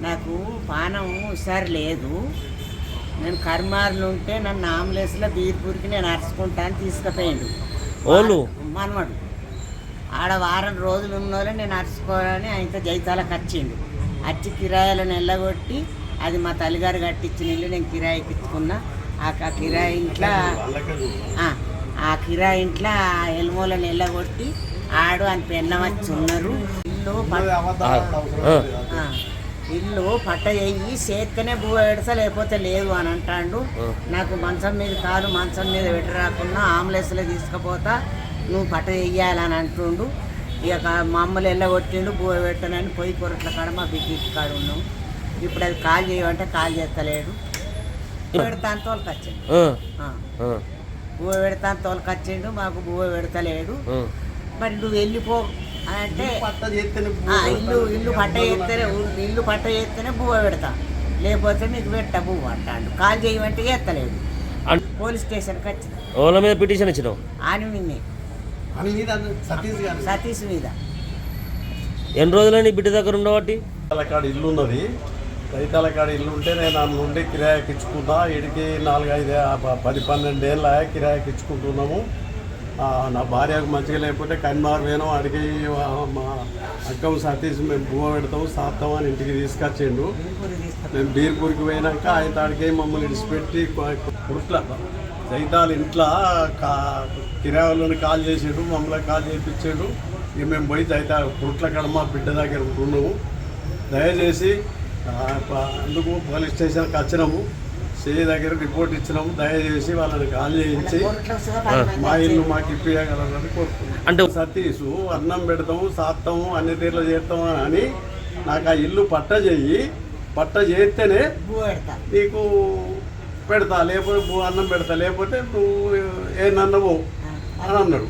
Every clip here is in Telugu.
నాకు పానం హుషారు లేదు. నేను కర్మారులు ఉంటే నన్ను ఆంబులెన్స్లో బీర్పూర్కి నేను అరుచుకుంటా అని తీసుకుపోయిండు. ఓళ్ళు? మనవడు ఆడ వారం రోజులు ఉన్నోళ్ళే నేను అరుచుకోవాలని ఆయనతో జైతాలకు వచ్చిండు వచ్చి కిరాయిలను ఎల్లగొట్టి అది మా తల్లిగారు కట్టించిన ఇల్లు నేను కిరాయికి ఇచ్చుకున్నా. ఆ కిరాయి ఇంట్లో ఆ, ఆ కిరాయి ఇంట్లో ఆ ఎల్మోలను ఎల్లగొట్టి ఆడు అని పెన్న వచ్చి ఉన్నారు ఇల్లు ఇల్లు పట్ట చెయ్యి చేత్తనే భూ పెడతా లేకపోతే లేదు అని అంటాడు. నాకు మంచం మీద కాలు మంచం మీద పెట్టి రాకుండా ఆంబులెన్స్లో తీసుకుపోతా నువ్వు పట్ట చెయ్యాలని అంటుండు. ఇక మమ్మల్ని ఎల్లగొట్టిండు భూ పెట్టనని పొయ్యి కొరట్ల కాడ మా బిడ్డ కాడ ఉన్నాం. ఇప్పుడు అది కాల్ చేయమంటే కాల్ చేస్తలేడు. పెడతాను తోలుకొచ్చిండు. బువ్వ పెడతాను తోలుకొచ్చిండు మాకు బువ్వ పెడతలేడు. మరి నువ్వు వెళ్ళిపో అని అంటే ఇల్లు ఇల్లు పట్ట చేస్తేనే ఇల్లు పట్ట చేస్తేనే బువ్వ పెడతా. లేకపోతే నీకు పెట్ట బువ్వ అంటాడు. కాల్ చేయమంటే ఎత్తలేడు పోలీస్ స్టేషన్కి వచ్చిన ఓళ్ళ మీద పిటిషన్ ఇచ్చినావు? ఆని మీద సతీష్ గారు. సతీష్ మీద. ఎన్ని రోజులు నీ బిడ్డ దగ్గర ఉండబట్టి? కాడ ఇల్లు ఉన్నది. రైతాల కాడ ఇల్లు ఉంటే నేను ఆ నుండి కిరాయికి ఇచ్చుకుంటా. ఇడికి నాలుగైదు పది పన్నెండేళ్ళ కిరాయికి ఇచ్చుకుంటున్నాము. నా భార్యకు మంచిగా లేకపోతే కన్మార్ వేనం అడిగి మా అక్కం సతీష్ మేము బువ్వ పెడతాం సాప్తాం అని ఇంటికి తీసుకొచ్చిండు. మేము బీర్పూర్కి పోయినాక ఆయన తాడికి మమ్మల్ని విడిచిపెట్టి కుట్ల రైతాలు ఇంట్లో కా కిరాయిలను కాల్ చేసాడు మమ్మల్ని కాల్ చేయించాడు ఇక మేము పోయి దైతా కుట్ల కాడ మా బిడ్డ దగ్గర ఉన్నాము దయచేసి అందుకు పోలీస్ స్టేషన్కి వచ్చినాము? సిఐ దగ్గర రిపోర్ట్ ఇచ్చినాము. దయచేసి వాళ్ళని కాల్ చేయించి మా ఇల్లు. మాకు ఇప్పించగలరని కోరుతున్నాం అంటే సతీష్ అన్నం పెడతాము సాత్తాము అన్ని తీర్లు చేస్తాము అని నాకు ఆ ఇల్లు పట్ట చెయ్యి. పట్ట చేస్తేనే నీకు పెడతా. లేకపోతే నువ్వు అన్నం పెడతా. లేకపోతే నువ్వు ఏ నన్నవో అని అన్నాడు.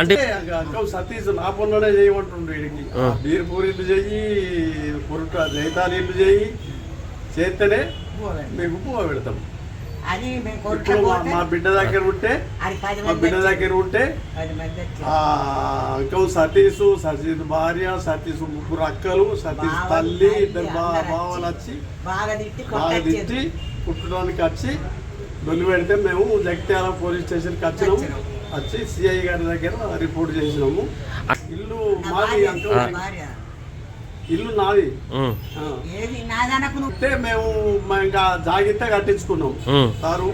అంటే- సతీష్ నా పనులోనే చేయమంటుండు వీడికి బీర్ పూరి ఇల్లు చెయ్యి పురుట జైతాలి ఇల్లు చెయ్యి చేస్తేనే మీకు పువ్వ పెడతాం అది మేము ఇప్పుడు మా- బిడ్డ దగ్గర ఉంటే మా బిడ్డ. దగ్గర ఉంటే. ఆ అంకం సతీష్ సతీష్ భార్య సతీష్ ముగ్గురు అక్కలు సతీష్ తల్లి ఇద్దరు బావలు వచ్చి బాగా తిట్టి కుట్టడానికి వచ్చి దొల్లి పెడితే మేము జగిత్యాల పోలీస్ స్టేషన్కి వచ్చినాము వచ్చినాం. వచ్చి సిఐ గారి దగ్గర రిపోర్ట్ చేసినాము ఇల్లు మాది భార్య. ఇల్లు నాది. అయితే మేము మా ఇంకా జాగ్రత్త కట్టించుకున్నాం. సారు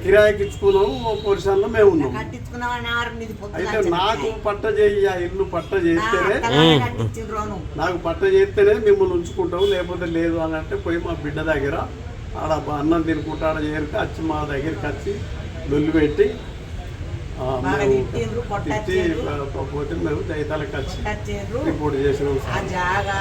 కిరాయికి ఇచ్చుకున్నాము పొజిషన్లో మేము ఉన్నాం. అయితే. నాకు పట్ట చేయి ఆ ఇల్లు పట్ట చేస్తేనే. నాకు పట్ట చేస్తేనే మిమ్మల్ని ఉంచుకుంటాం లేకపోతే లేదు అని అంటే పోయి మా బిడ్డ దగ్గర ఆడ అన్నం తినుకుంటా ఆడ చేరితే వచ్చి మా దగ్గరికి వచ్చి లొల్లి పెట్టి పోతే మేము దైతాలకు వచ్చి. రిపోర్ట్ చేసినాం ఆ జాగా